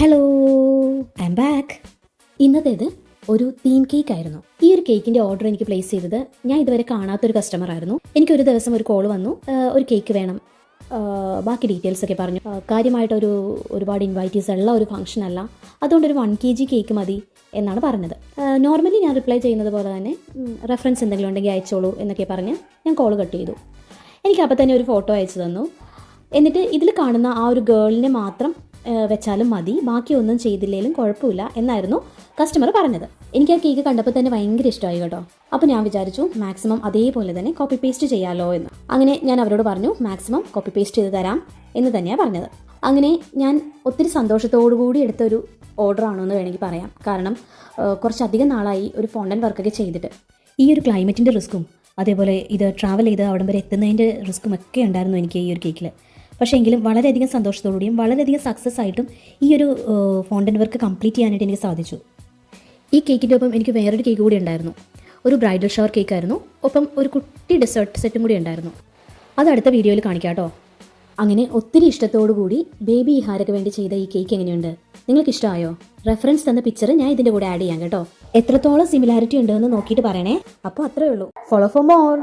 Hello I'm back ഇന്നത്തേത് ഒരു theme cake ആയിരുന്നു. ഈ ഒരു കേക്കിന്റെ ഓർഡർ എനിക്ക് പ്ലേസ് ചെയ്തത് ഞാൻ ഇതുവരെ കാണാത്ത ഒരു കസ്റ്റമർ ആയിരുന്നു. എനിക്ക് ഒരു ദിവസം ഒരു കോൾ വന്നു. ഒരു കേക്ക് വേണം. ബാക്കി ഡീറ്റെയിൽസ് ഒക്കെ പറഞ്ഞു. കാര്യമായിട്ടൊരു ഒരുപാട് ഇൻവൈറ്റീസ് ഉള്ള ഒരു ഫംഗ്ഷൻ അല്ല. അതുകൊണ്ട് ഒരു വൺ കെ ജി കേക്ക് മതി എന്നാണ് പറഞ്ഞത്. നോർമലി ഞാൻ റിപ്ലൈ ചെയ്യുന്നത് പോലെ തന്നെ റെഫറൻസ് എന്തെങ്കിലും ഉണ്ടെങ്കിൽ അയച്ചോളൂ എന്നൊക്കെ പറഞ്ഞ് ഞാൻ കോൾ കട്ട് ചെയ്തു. എനിക്ക് അപ്പോൾ തന്നെ ഒരു ഫോട്ടോ അയച്ചു തന്നു. എന്നിട്ട് ഇതിൽ കാണുന്ന ആ ഒരു ഗേളിനെ മാത്രം വെച്ചാലും മതി. ബാക്കിയൊന്നും ചെയ്തില്ലെങ്കിലും കുഴപ്പമില്ല എന്നായിരുന്നു കസ്റ്റമർ പറഞ്ഞത്. എനിക്ക് ആ കേക്ക് കണ്ടപ്പോൾ തന്നെ ഭയങ്കര ഇഷ്ടമായി കേട്ടോ. അപ്പോൾ ഞാൻ വിചാരിച്ചു മാക്സിമം അതേപോലെ തന്നെ കോപ്പി പേസ്റ്റ് ചെയ്യാമല്ലോ എന്ന്. അങ്ങനെ ഞാൻ അവരോട് പറഞ്ഞു മാക്സിമം കോപ്പി പേസ്റ്റ് ചെയ്ത് തരാം എന്ന് തന്നെയാണ് പറഞ്ഞത്. അങ്ങനെ ഞാൻ ഒത്തിരി സന്തോഷത്തോടു കൂടി എടുത്ത ഒരു ഓർഡർ ആണോ എന്ന് വേണമെങ്കിൽ പറയാം. കാരണം കുറച്ചധികം നാളായി ഒരു ഫോണ്ടൻ വർക്കൊക്കെ ചെയ്തിട്ട്. ഈ ഒരു ക്ലൈമറ്റിന്റെ റിസ്ക്കും അതേപോലെ ഇത് ട്രാവൽ ചെയ്ത് അവിടം വരെ എത്തുന്നതിന്റെ റിസ്ക്കും ഒക്കെ ഉണ്ടായിരുന്നു എനിക്ക് ഈ ഒരു കേക്കിൽ പക്ഷേ എങ്കിലും വളരെയധികം സന്തോഷത്തോടുകൂടിയും വളരെയധികം സക്സസ് ആയിട്ടും ഈ ഒരു ഫോണ്ടൻ വർക്ക് കംപ്ലീറ്റ് ചെയ്യാനായിട്ട് എനിക്ക് സാധിച്ചു. ഈ കേക്കിന്റെ ഒപ്പം എനിക്ക് വേറൊരു കേക്ക് കൂടി ഉണ്ടായിരുന്നു. ഒരു ബ്രൈഡൽ ഷവർ കേക്ക് ആയിരുന്നു. ഒപ്പം ഒരു കുട്ടി ഡെസേർട്ട് സെറ്റും കൂടി ഉണ്ടായിരുന്നു. അത് അടുത്ത വീഡിയോയിൽ കാണിക്കാം കേട്ടോ. അങ്ങനെ ഒത്തിരി ഇഷ്ടത്തോടു കൂടി ബേബി ഇഹാരൊക്കെ വേണ്ടി ചെയ്ത ഈ കേക്ക് എങ്ങനെയുണ്ട്? നിങ്ങൾക്ക് ഇഷ്ടമായോ? റെഫറൻസ് തന്ന പിക്ചർ ഞാൻ ഇതിന്റെ കൂടെ ആഡ് ചെയ്യാം കേട്ടോ. എത്രത്തോളം സിമിലാരിറ്റി ഉണ്ടെന്ന് നോക്കിയിട്ട് പറയണേ. അപ്പോൾ അത്രേ ഉള്ളൂ. Follow for more